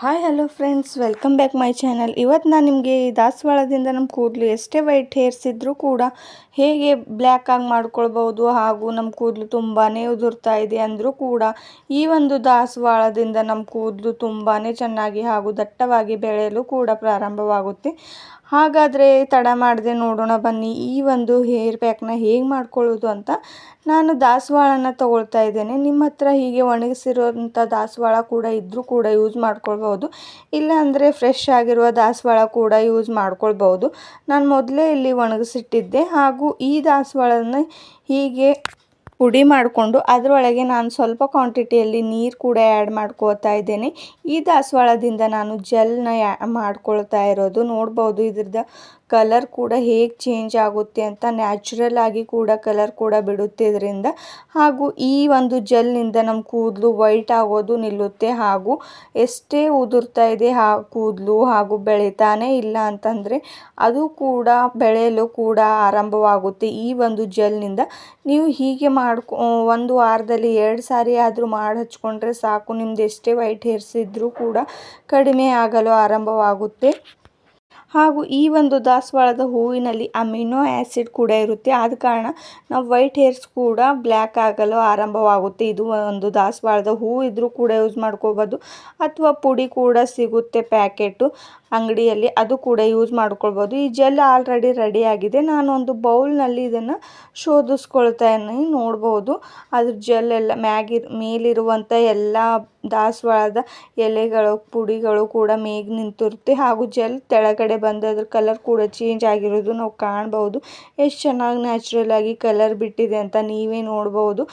Hi hello friends welcome back my channel ಇವತ್ತು ನಾನು ನಿಮಗೆ ದಾಸವಾಳದಿಂದ ನಮ್ಮ ಕೂದಲು ಎಷ್ಟೇ ವೈಟ್ ಹೇರ್ಸ್ ಕೂಡ ಹೇಗೆ ಬ್ಲ್ಯಾಕ್ ಆಗಿ ಮಾಡ್ಕೊಳ್ಬೋದು ಹಾಗೂ ನಮ್ಮ ಕೂದಲು ತುಂಬಾ ಉದುರ್ತಾ ಇದೆ ಅಂದರೂ ಕೂಡ ಈ ಒಂದು ದಾಸವಾಳದಿಂದ ನಮ್ಮ ಕೂದಲು ತುಂಬಾ ಚೆನ್ನಾಗಿ ಹಾಗೂ ದಟ್ಟವಾಗಿ ಬೆಳೆಯಲು ಕೂಡ ಪ್ರಾರಂಭವಾಗುತ್ತೆ. ಹಾಗಾದರೆ ತಡ ಮಾಡದೆ ನೋಡೋಣ ಬನ್ನಿ. ಈ ಒಂದು ಹೇರ್ ಪ್ಯಾಕ್ನ ಹೇಗೆ ಮಾಡ್ಕೊಳ್ಳೋದು ಅಂತ ನಾನು ದಾಸವಾಳನ ತಗೊಳ್ತಾ ಇದ್ದೇನೆ. ನಿಮ್ಮ ಹತ್ರ ಹೀಗೆ ಒಣಗಿಸಿರೋಂಥ ದಾಸವಾಳ ಕೂಡ ಇದ್ದರೂ ಕೂಡ ಯೂಸ್ ಮಾಡ್ಕೊಳ್ಬೋದು ಇಲ್ಲ ಅಂದರೆ ಫ್ರೆಶ್ ಆಗಿರುವ ದಾಸವಾಳ ಕೂಡ ಯೂಸ್ ಮಾಡ್ಕೊಳ್ಬೋದು ನಾನು ಮೊದಲೇ ಇಲ್ಲಿ ಒಣಗಿಸಿಟ್ಟಿದ್ದೆ. ಹಾಗೂ ಈ ದಾಸವಾಳನ ಹೀಗೆ ಪುಡಿ ಮಾಡಿಕೊಂಡು ಅದರೊಳಗೆ ನಾನು ಸ್ವಲ್ಪ ಕ್ವಾಂಟಿಟಿಯಲ್ಲಿ ನೀರು ಕೂಡ ಆ್ಯಡ್ ಮಾಡ್ಕೋತಾ ಇದ್ದೇನೆ. ಈ ದಾಸವಾಳದಿಂದ ನಾನು ಜೆಲ್ನ ಮಾಡ್ಕೊಳ್ತಾ ಇರೋದು. ನೋಡ್ಬೋದು ಇದ್ರದ್ದು ಕಲರ್ ಕೂಡ ಹೇಗೆ ಚೇಂಜ್ ಆಗುತ್ತೆ ಅಂತ ನ್ಯಾಚುರಲ್ ಆಗಿ ಕೂಡ ಕಲರ್ ಕೂಡ ಬಿಡುತ್ತೆ ಇದರಿಂದ. ಹಾಗೂ ಈ ಒಂದು ಜೆಲ್ನಿಂದ ನಮ್ಮ ಕೂದಲು ವೈಟ್ ಆಗೋದು ನಿಲ್ಲುತ್ತೆ. ಹಾಗೂ ಎಷ್ಟೇ ಉದುರ್ತಾ ಇದೆ ಆ ಕೂದಲು ಹಾಗೂ ಬೆಳೀತಾನೆ ಇಲ್ಲ ಅಂತಂದರೆ ಅದು ಕೂಡ ಬೆಳೆಯಲು ಕೂಡ ಆರಂಭವಾಗುತ್ತೆ ಈ ಒಂದು ಜೆಲ್ನಿಂದ ನೀವು ಹೀಗೆ ಮಾಡ್ಕೊ, ಒಂದು ವಾರದಲ್ಲಿ ಎರಡು ಸಾರಿ ಆದರೂ ಮಾಡಿ ಹಚ್ಕೊಂಡ್ರೆ ಸಾಕು. ನಿಮ್ದು ಎಷ್ಟೇ ವೈಟ್ ಹೇರ್ಸ್ ಕೂಡ ಕಡಿಮೆ ಆಗಲು ಆರಂಭವಾಗುತ್ತೆ. ಹಾಗೂ ಈ ಒಂದು ದಾಸವಾಳದ ಹೂವಿನಲ್ಲಿ ಅಮಿನೋ ಆ್ಯಸಿಡ್ ಕೂಡ ಇರುತ್ತೆ. ಆದ ಕಾರಣ ನಾವು ವೈಟ್ ಹೇರ್ಸ್ ಕೂಡ ಬ್ಲ್ಯಾಕ್ ಆಗಲು ಆರಂಭವಾಗುತ್ತೆ. ಇದು ಒಂದು ದಾಸವಾಳದ ಹೂ ಇದ್ದರೂ ಕೂಡ ಯೂಸ್ ಮಾಡ್ಕೋಬೋದು. ಅಥವಾ ಪುಡಿ ಕೂಡ ಸಿಗುತ್ತೆ ಪ್ಯಾಕೆಟು. ಅಂಗಡಿಯಲ್ಲಿ ಅದು ಕೂಡ ಯೂಸ್ ಮಾಡ್ಕೊಳ್ಬೋದು. ಈ ಜೆಲ್ ಆಲ್ರೆಡಿ ರೆಡಿ ಆಗಿದೆ. ನಾನು ಒಂದು ಬೌಲ್ನಲ್ಲಿ ಇದನ್ನು ಶೋಧಿಸ್ಕೊಳ್ತಾ ನೋಡ್ಬೋದು. ಅದ್ರ ಜೆಲ್ ಎಲ್ಲ ಮ್ಯಾಗಿ ಮೇಲಿರುವಂಥ ಎಲ್ಲ ದಾಸವಾಳದ ಎಲೆಗಳು, ಪುಡಿಗಳು ಕೂಡ ಮೇಗ್ ನಿಂತಿರುತ್ತೆ. ಹಾಗೂ ಜೆಲ್ ತೆಳಗಡೆ ಬಂದು ಅದ್ರ ಕಲರ್ ಕೂಡ ಚೇಂಜ್ ಆಗಿರೋದು ನಾವು ಕಾಣ್ಬೋದು. ಎಷ್ಟು ಚೆನ್ನಾಗಿ ನ್ಯಾಚುರಲ್ ಆಗಿ ಕಲರ್ ಬಿಟ್ಟಿದೆ ಅಂತ ನೀವೇ ನೋಡ್ಬೋದು.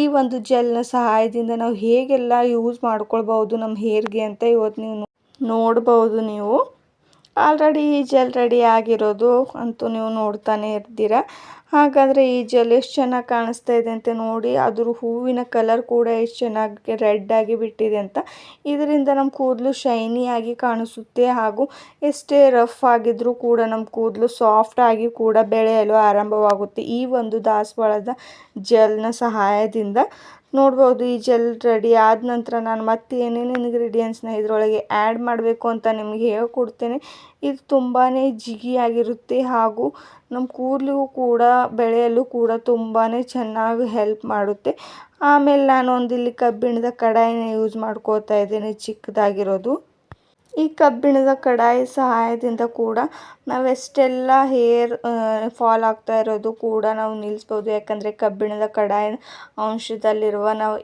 ಈ ಒಂದು ಜೆಲ್ನ ಸಹಾಯದಿಂದ ನಾವು ಹೇಗೆಲ್ಲ ಯೂಸ್ ಮಾಡ್ಕೊಳ್ಬೋದು ನಮ್ಮ ಹೇರ್ಗೆ ಅಂತ ಇವತ್ತು ನೀವು ನೋಡ್ಬೋದು ನೀವು. ಆಲ್ರೆಡಿ ಈಜಲ್ ಜೆಲ್ ರೆಡಿ ಆಗಿರೋದು ಅಂತೂ ನೀವು ನೋಡ್ತಾನೆ ಇರ್ತೀರ. ಹಾಗಾದರೆ ಈ ಜೆಲ್ ಎಷ್ಟು ಚೆನ್ನಾಗಿ ಕಾಣಿಸ್ತಾ ಇದೆ ಅಂತ ನೋಡಿ, ಅದ್ರ ಹೂವಿನ ಕಲರ್ ಕೂಡ ಎಷ್ಟು ಚೆನ್ನಾಗಿ ರೆಡ್ ಆಗಿ ಬಿಟ್ಟಿದೆ ಅಂತ. ಇದರಿಂದ ನಮ್ಮ ಕೂದಲು ಶೈನಿಯಾಗಿ ಕಾಣಿಸುತ್ತೆ ಹಾಗೂ ಎಷ್ಟೇ ರಫ್ ಆಗಿದ್ರೂ ಕೂಡ ನಮ್ಮ ಕೂದಲು ಸಾಫ್ಟ್ ಆಗಿ ಕೂಡ ಬೆಳೆಯಲು ಆರಂಭವಾಗುತ್ತೆ ಈ ಒಂದು ದಾಸವಾಳದ ಜೆಲ್ನ ಸಹಾಯದಿಂದ. ನೋಡ್ಬೋದು, ಈ ಜೆಲ್ ರೆಡಿ ಆದ ನಂತರ ನಾನು ಮತ್ತೆ ಏನೇನು ಇಂಗ್ರೀಡಿಯೆಂಟ್ಸ್ನ ಇದರೊಳಗೆ ಆ್ಯಡ್ ಮಾಡಬೇಕು ಅಂತ ನಿಮಗೆ ಹೇಳ್ಕೊಡ್ತೇನೆ. ಇದು ತುಂಬಾ ಜಿಗಿಯಾಗಿರುತ್ತೆ ಹಾಗೂ ನಮ್ಮ ಕೂದಲಿಗೂ ಕೂಡ ಬೆಳೆಯಲು ಕೂಡ ತುಂಬಾ ಚೆನ್ನಾಗಿ ಹೆಲ್ಪ್ ಮಾಡುತ್ತೆ. ಆಮೇಲೆ ನಾನು ಇಲ್ಲಿ ಕಬ್ಬಿಣದ ಕಡಾಯಿನ ಯೂಸ್ ಮಾಡ್ಕೋತಾ ಇದ್ದೇನೆ ಚಿಕ್ಕದಾಗಿರೋದು. ಈ ಕಬ್ಬಿಣದ ಕಡಾಯಿ ಸಹಾಯದಿಂದ ಕೂಡ ನಾವೆಷ್ಟೆಲ್ಲ ಹೇರ್ ಫಾಲ್ ಆಗ್ತಾ ಇರೋದು ಕೂಡ ನಾವು ನಿಲ್ಲಿಸ್ಬೋದು ಯಾಕಂದರೆ ಕಬ್ಬಿಣದ ಕಡಾಯಿ ಅಂಶದಲ್ಲಿರುವ ನಾವು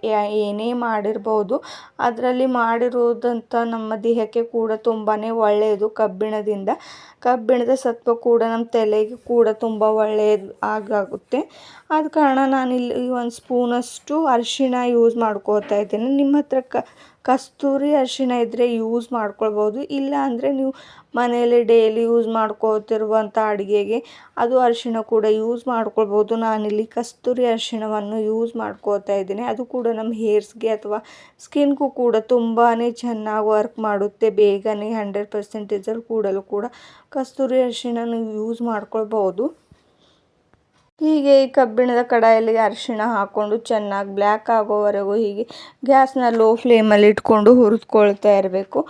ಏನೇ ಮಾಡಿರ್ಬೋದು, ಅದರಲ್ಲಿ ಮಾಡಿರುವುದಂಥ ನಮ್ಮ ದೇಹಕ್ಕೆ ಕೂಡ ತುಂಬಾ ಒಳ್ಳೆಯದು ಕಬ್ಬಿಣದಿಂದ. ಕಬ್ಬಿಣದ ಸತ್ವ ಕೂಡ ನಮ್ಮ ತಲೆಗೆ ಕೂಡ ತುಂಬ ಒಳ್ಳೆಯದು ಆಗಾಗುತ್ತೆ. ಆದ ಕಾರಣ ನಾನಿಲ್ಲಿ ಒಂದು ಸ್ಪೂನಷ್ಟು ಅರಿಶಿಣ ಯೂಸ್ ಮಾಡ್ಕೋತಾ ಇದ್ದೀನಿ. ನಿಮ್ಮ ಹತ್ರ ಕ ಕಸ್ತೂರಿ ಅರಿಶಿಣ ಇದ್ದರೆ ಯೂಸ್ ಮಾಡ್ಕೊಳ್ಬೋದು. ಇಲ್ಲ ಅಂದರೆ ನೀವು ಮನೆಯಲ್ಲಿ ಡೈಲಿ ಯೂಸ್ ಮಾಡ್ಕೋತಿರುವಂಥ ಅಡುಗೆಗೆ ಅದು ಅರಿಶಿಣ ಕೂಡ ಯೂಸ್ ಮಾಡ್ಕೊಳ್ಬೋದು. ನಾನಿಲ್ಲಿ ಕಸ್ತೂರಿ ಅರಿಶಿಣವನ್ನು ಯೂಸ್ ಮಾಡ್ಕೋತಾ ಇದ್ದೀನಿ. ಅದು ಕೂಡ ನಮ್ಮ ಹೇರ್ಸ್ಗೆ ಅಥವಾ ಸ್ಕಿನ್ಗೂ ಕೂಡ ತುಂಬಾ ಚೆನ್ನಾಗಿ ವರ್ಕ್ ಮಾಡುತ್ತೆ. ಬೇಗನೆ ಹಂಡ್ರೆಡ್ ಪರ್ಸೆಂಟೇಜಲ್ಲಿ ಕೂಡಲು ಕೂಡ ಕಸ್ತೂರಿ ಅರಿಶಿಣನ ಯೂಸ್ ಮಾಡ್ಕೊಳ್ಬೋದು. ಹೀಗೆ ಈ ಕಬ್ಬಿಣದ ಕಡಾಯಲ್ಲಿ ಅರಿಶಿಣ ಹಾಕ್ಕೊಂಡು ಚೆನ್ನಾಗಿ ಬ್ಲ್ಯಾಕ್ ಆಗೋವರೆಗೂ ಹೀಗೆ ಗ್ಯಾಸ್ನ ಲೋ ಫ್ಲೇಮಲ್ಲಿ ಇಟ್ಕೊಂಡು ಹುರಿದ್ಕೊಳ್ತಾ ಇರಬೇಕು.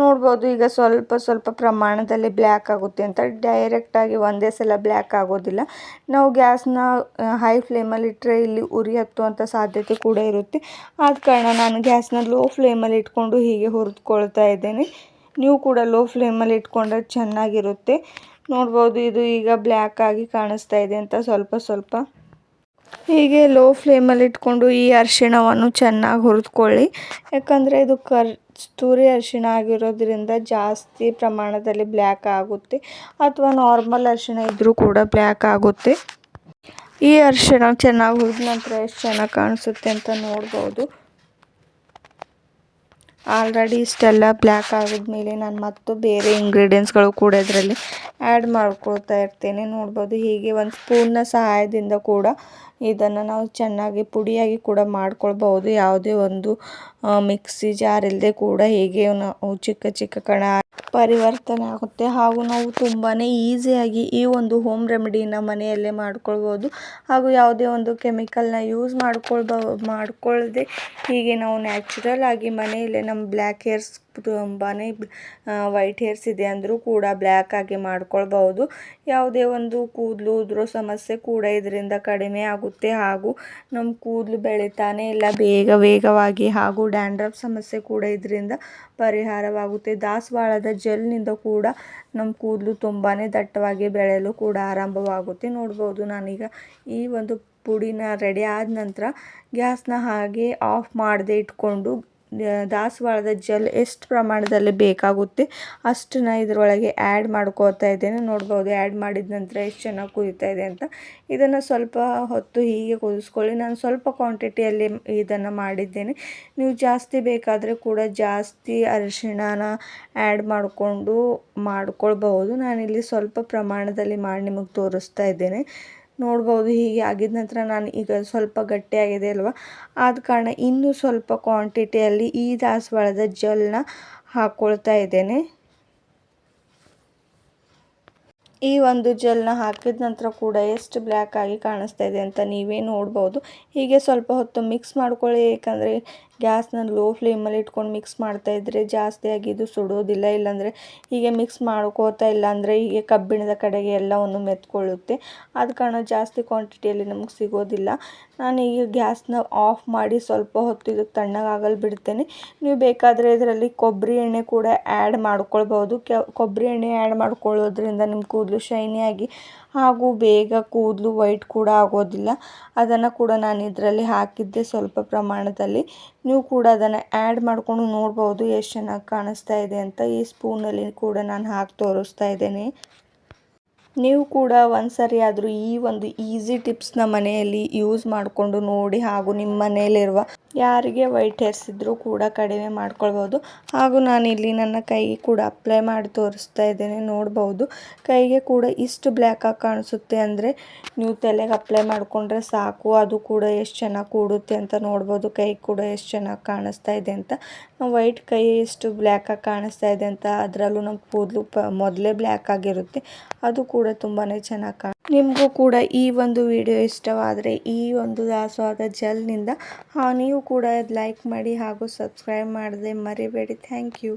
ನೋಡ್ಬೋದು ಈಗ ಸ್ವಲ್ಪ ಸ್ವಲ್ಪ ಪ್ರಮಾಣದಲ್ಲಿ ಬ್ಲ್ಯಾಕ್ ಆಗುತ್ತೆ ಅಂತ. ಡೈರೆಕ್ಟಾಗಿ ಒಂದೇ ಸಲ ಬ್ಲ್ಯಾಕ್ ಆಗೋದಿಲ್ಲ. ನಾವು ಗ್ಯಾಸ್ನ ಹೈ ಫ್ಲೇಮಲ್ಲಿ ಇಟ್ಟರೆ ಇಲ್ಲಿ ಉರಿ ಹತ್ತುವಂಥ ಸಾಧ್ಯತೆ ಕೂಡ ಇರುತ್ತೆ. ಆದ ಕಾರಣ ನಾನು ಗ್ಯಾಸ್ನ ಲೋ ಫ್ಲೇಮಲ್ಲಿ ಇಟ್ಕೊಂಡು ಹೀಗೆ ಹುರಿದ್ಕೊಳ್ತಾ ಇದ್ದೇನೆ. ನೀವು ಕೂಡ ಲೋ ಫ್ಲೇಮಲ್ಲಿ ಇಟ್ಕೊಂಡ್ರೆ ಚೆನ್ನಾಗಿರುತ್ತೆ. ನೋಡ್ಬೋದು, ಇದು ಈಗ ಬ್ಲ್ಯಾಕ್ ಆಗಿ ಕಾಣಿಸ್ತಾ ಇದೆ ಅಂತ ಸ್ವಲ್ಪ ಸ್ವಲ್ಪ. ಹೀಗೆ ಲೋ ಫ್ಲೇಮಲ್ಲಿ ಇಟ್ಕೊಂಡು ಈ ಅರಿಶಿಣವನ್ನು ಚೆನ್ನಾಗಿ ಹುರಿದುಕೊಳ್ಳಿ. ಯಾಕಂದರೆ ಇದು ಕಸ್ತೂರಿ ಅರಿಶಿಣ ಆಗಿರೋದ್ರಿಂದ ಜಾಸ್ತಿ ಪ್ರಮಾಣದಲ್ಲಿ ಬ್ಲ್ಯಾಕ್ ಆಗುತ್ತೆ, ಅಥವಾ ನಾರ್ಮಲ್ ಅರಿಶಿಣ ಇದ್ದರೂ ಕೂಡ ಬ್ಲ್ಯಾಕ್ ಆಗುತ್ತೆ. ಈ ಅರಿಶಿಣ ಚೆನ್ನಾಗಿ ಹುರಿದ ನಂತರ ಎಷ್ಟು ಚೆನ್ನಾಗಿ ಕಾಣಿಸುತ್ತೆ ಅಂತ ನೋಡ್ಬೋದು. ಆಲ್ರೆಡಿ ಇಷ್ಟೆಲ್ಲ ಬ್ಲ್ಯಾಕ್ ಆಗಿದ್ಮೇಲೆ ನಾನು ಮತ್ತು ಬೇರೆ ಇಂಗ್ರೀಡಿಯೆಂಟ್ಸ್ಗಳು ಕೂಡ ಇದರಲ್ಲಿ ಆ್ಯಡ್ ಮಾಡ್ಕೊಳ್ತಾ ಇರ್ತೇನೆ. ನೋಡ್ಬೋದು ಹೀಗೆ ಒಂದು ಸ್ಪೂನ್ನ ಸಹಾಯದಿಂದ ಕೂಡ ಇದನ್ನು ನಾವು ಚೆನ್ನಾಗಿ ಪುಡಿಯಾಗಿ ಕೂಡ ಮಾಡ್ಕೊಳ್ಬಹುದು. ಯಾವುದೇ ಒಂದು ಮಿಕ್ಸಿ ಜಾರ್ ಇಲ್ಲದೆ ಕೂಡ ಹೀಗೆ ನಾವು ಚಿಕ್ಕ ಚಿಕ್ಕ ಕಣ ಪರಿವರ್ತನೆ ಆಗುತ್ತೆ. ಹಾಗೂ ನಾವು ತುಂಬಾ ಈಸಿಯಾಗಿ ಈ ಒಂದು ಹೋಮ್ ರೆಮಿಡಿನ ಮನೆಯಲ್ಲೇ ಮಾಡ್ಕೊಳ್ಬೋದು ಹಾಗೂ ಯಾವುದೇ ಒಂದು ಕೆಮಿಕಲ್ನ ಯೂಸ್ ಮಾಡ್ಕೊಳ್ಬ ಮಾಡ್ಕೊಳ್ಳದೆ ಹೀಗೆ ನಾವು ನ್ಯಾಚುರಲ್ ಆಗಿ ಮನೆಯಲ್ಲೇ ನಮ್ಮ ಬ್ಲ್ಯಾಕ್ ಹೇರ್ಸ್ ತುಂಬಾ ವೈಟ್ ಹೇರ್ಸ್ ಇದೆ ಅಂದರೂ ಕೂಡ ಬ್ಲ್ಯಾಕ್ ಆಗಿ ಮಾಡ್ಕೊಳ್ಬಹುದು. ಯಾವುದೇ ಒಂದು ಕೂದಲು ಉದುರೋ ಸಮಸ್ಯೆ ಕೂಡ ಇದರಿಂದ ಕಡಿಮೆ ಆಗುತ್ತೆ. ಹಾಗೂ ನಮ್ಮ ಕೂದಲು ಬೆಳೀತಾನೆ ಇಲ್ಲ. ಬೇಗ ವೇಗವಾಗಿ ಹಾಗೂ ಡ್ಯಾಂಡ್ರಫ್ ಸಮಸ್ಯೆ ಕೂಡ ಇದರಿಂದ ಪರಿಹಾರವಾಗುತ್ತೆ. ದಾಸವಾಳದ ಜೆಲ್ನಿಂದ ಕೂಡ ನಮ್ಮ ಕೂದಲು ತುಂಬಾ ದಟ್ಟವಾಗಿ ಬೆಳೆಯಲು ಕೂಡ ಆರಂಭವಾಗುತ್ತೆ. ನೋಡ್ಬೋದು ನಾನೀಗ ಈ ಒಂದು ಪುಡಿನ ರೆಡಿ ಆದ ನಂತರ ಗ್ಯಾಸ್ನ ಹಾಗೆ ಆಫ್ ಮಾಡದೆ ಇಟ್ಕೊಂಡು ದಾಸವಾಳದ ಜೆಲ್ ಎಷ್ಟು ಪ್ರಮಾಣದಲ್ಲಿ ಬೇಕಾಗುತ್ತೆ ಅಷ್ಟನ್ನ ಇದರೊಳಗೆ ಆ್ಯಡ್ ಮಾಡ್ಕೋತಾ ಇದ್ದೇನೆ. ನೋಡ್ಬೋದು ಆ್ಯಡ್ ಮಾಡಿದ ನಂತರ ಎಷ್ಟು ಚೆನ್ನಾಗಿ ಕುದೀತಾ ಇದೆ ಅಂತ. ಇದನ್ನು ಸ್ವಲ್ಪ ಹೊತ್ತು ಹೀಗೆ ಕುದಿಸ್ಕೊಳ್ಳಿ. ನಾನು ಸ್ವಲ್ಪ ಕ್ವಾಂಟಿಟಿಯಲ್ಲಿ ಇದನ್ನು ಮಾಡಿದ್ದೇನೆ. ನೀವು ಜಾಸ್ತಿ ಬೇಕಾದರೆ ಕೂಡ ಜಾಸ್ತಿ ಅರಿಶಿಣನ ಆ್ಯಡ್ ಮಾಡಿಕೊಂಡು ಮಾಡ್ಕೊಳ್ಬಹುದು. ನಾನಿಲ್ಲಿ ಸ್ವಲ್ಪ ಪ್ರಮಾಣದಲ್ಲಿ ಮಾಡಿ ನಿಮಗೆ ತೋರಿಸ್ತಾ ಇದ್ದೇನೆ. ನೋಡ್ಬೋದು ಹೀಗೆ ಆಗಿದ ನಂತರ ನಾನು ಈಗ ಸ್ವಲ್ಪ ಗಟ್ಟಿಯಾಗಿದೆ ಅಲ್ವಾ? ಆದ ಕಾರಣ ಇನ್ನೂ ಸ್ವಲ್ಪ ಕ್ವಾಂಟಿಟಿಯಲ್ಲಿ ಈ ದಾಸವಾಳದ ಜೆಲ್ನ ಹಾಕ್ಕೊಳ್ತಾ ಇದ್ದೇನೆ. ಈ ಒಂದು ಜೆಲ್ನ ಹಾಕಿದ ನಂತರ ಕೂಡ ಎಷ್ಟು ಬ್ಲ್ಯಾಕ್ ಆಗಿ ಕಾಣಿಸ್ತಾ ಇದೆ ಅಂತ ನೀವೇ ನೋಡ್ಬೋದು. ಹೀಗೆ ಸ್ವಲ್ಪ ಹೊತ್ತು ಮಿಕ್ಸ್ ಮಾಡ್ಕೊಳ್ಳಿ, ಏಕೆಂದರೆ ಗ್ಯಾಸ್ನ ಲೋ ಫ್ಲೇಮಲ್ಲಿ ಇಟ್ಕೊಂಡು ಮಿಕ್ಸ್ ಮಾಡ್ತಾ ಇದ್ದರೆ ಜಾಸ್ತಿ ಆಗಿದ್ದು ಸುಡೋದಿಲ್ಲ, ಇಲ್ಲಾಂದರೆ ಹೀಗೆ ಮಿಕ್ಸ್ ಮಾಡ್ಕೋತಾ ಇಲ್ಲ ಅಂದರೆ ಹೀಗೆ ಕಬ್ಬಿಣದ ಕಡೆಗೆ ಎಲ್ಲವನ್ನು ಮೆತ್ಕೊಳ್ಳುತ್ತೆ. ಆದ ಕಾರಣ ಜಾಸ್ತಿ ಕ್ವಾಂಟಿಟಿಯಲ್ಲಿ ನಮಗೆ ಸಿಗೋದಿಲ್ಲ. ನಾನು ಈಗ ಗ್ಯಾಸ್ನ ಆಫ್ ಮಾಡಿ ಸ್ವಲ್ಪ ಹೊತ್ತು ಇದು ತಣ್ಣಗಾಗಲು ಬಿಡ್ತೇನೆ. ನೀವು ಬೇಕಾದರೆ ಇದರಲ್ಲಿ ಕೊಬ್ಬರಿ ಎಣ್ಣೆ ಕೂಡ ಆ್ಯಡ್ ಮಾಡ್ಕೊಳ್ಬೋದು. ಕೊಬ್ಬರಿ ಎಣ್ಣೆ ಆ್ಯಡ್ ಮಾಡ್ಕೊಳ್ಳೋದ್ರಿಂದ ನಿಮ್ಮ ಕೂದಲು ಶೈನಿಯಾಗಿ ಹಾಗೂ ಬೇಗ ಕೂದಲು ವೈಟ್ ಕೂಡ ಆಗೋದಿಲ್ಲ. ಅದನ್ನು ಕೂಡ ನಾನು ಇದರಲ್ಲಿ ಹಾಕಿದ್ದೆ ಸ್ವಲ್ಪ ಪ್ರಮಾಣದಲ್ಲಿ. ನೀವು ಕೂಡ ಅದನ್ನು ಆ್ಯಡ್ ಮಾಡಿಕೊಂಡು ನೋಡ್ಬೋದು ಎಷ್ಟು ಚೆನ್ನಾಗಿ ಕಾಣಿಸ್ತಾ ಇದೆ ಅಂತ. ಈ ಸ್ಪೂನಲ್ಲಿ ಕೂಡ ನಾನು ಹಾಕಿ ತೋರಿಸ್ತಾ ಇದ್ದೇನೆ. ನೀವು ಕೂಡ ಒಂದು ಸರಿ ಆದರೂ ಈ ಒಂದು ಈಸಿ ಟಿಪ್ಸ್ನ ಮನೆಯಲ್ಲಿ ಯೂಸ್ ಮಾಡಿಕೊಂಡು ನೋಡಿ ಹಾಗೂ ನಿಮ್ಮ ಮನೆಯಲ್ಲಿರುವ ಯಾರಿಗೆ ವೈಟ್ ಹೇರ್ಸ್ ಇದ್ದರೂ ಕೂಡ ಕಡಿಮೆ ಮಾಡ್ಕೊಳ್ಬೋದು. ಹಾಗೂ ಇಲ್ಲಿ ನನ್ನ ಕೈಗೆ ಕೂಡ ಅಪ್ಲೈ ಮಾಡಿ ತೋರಿಸ್ತಾ ಇದ್ದೇನೆ, ನೋಡ್ಬೋದು. ಕೈಗೆ ಕೂಡ ಇಷ್ಟು ಬ್ಲ್ಯಾಕಾಗಿ ಕಾಣಿಸುತ್ತೆ ಅಂದರೆ ನೀವು ತಲೆಗೆ ಅಪ್ಲೈ ಮಾಡಿಕೊಂಡ್ರೆ ಸಾಕು, ಅದು ಕೂಡ ಎಷ್ಟು ಚೆನ್ನಾಗಿ ಕೂಡುತ್ತೆ ಅಂತ ನೋಡ್ಬೋದು. ಕೈ ಕೂಡ ಎಷ್ಟು ಚೆನ್ನಾಗಿ ಕಾಣಿಸ್ತಾ ಇದೆ ಅಂತ. ವೈಟ್ ಕೈ ಎಷ್ಟು ಬ್ಲ್ಯಾಕಾಗಿ ಕಾಣಿಸ್ತಾ ಇದೆ ಅಂತ ಅದರಲ್ಲೂ ನಮ್ಮ ಕೂದಲು ಮೊದಲೇ ಬ್ಲ್ಯಾಕ್ ಆಗಿರುತ್ತೆ. ಅದು ಕೂಡ ತುಂಬಾ ಚೆನ್ನಾಗಿ ಕಾಣ, ನಿಮಗೂ ಕೂಡ ಈ ಒಂದು ವಿಡಿಯೋ ಇಷ್ಟವಾದರೆ ಈ ಒಂದು ದಾಸವಾದ ಜೆಲ್ನಿಂದ ನೀವು ಕೂಡ ಲೈಕ್ ಮಾಡಿ ಹಾಗೂ ಸಬ್ಸ್ಕ್ರೈಬ್ ಮಾಡದೆ ಮರಿಬೇಡಿ. Thank you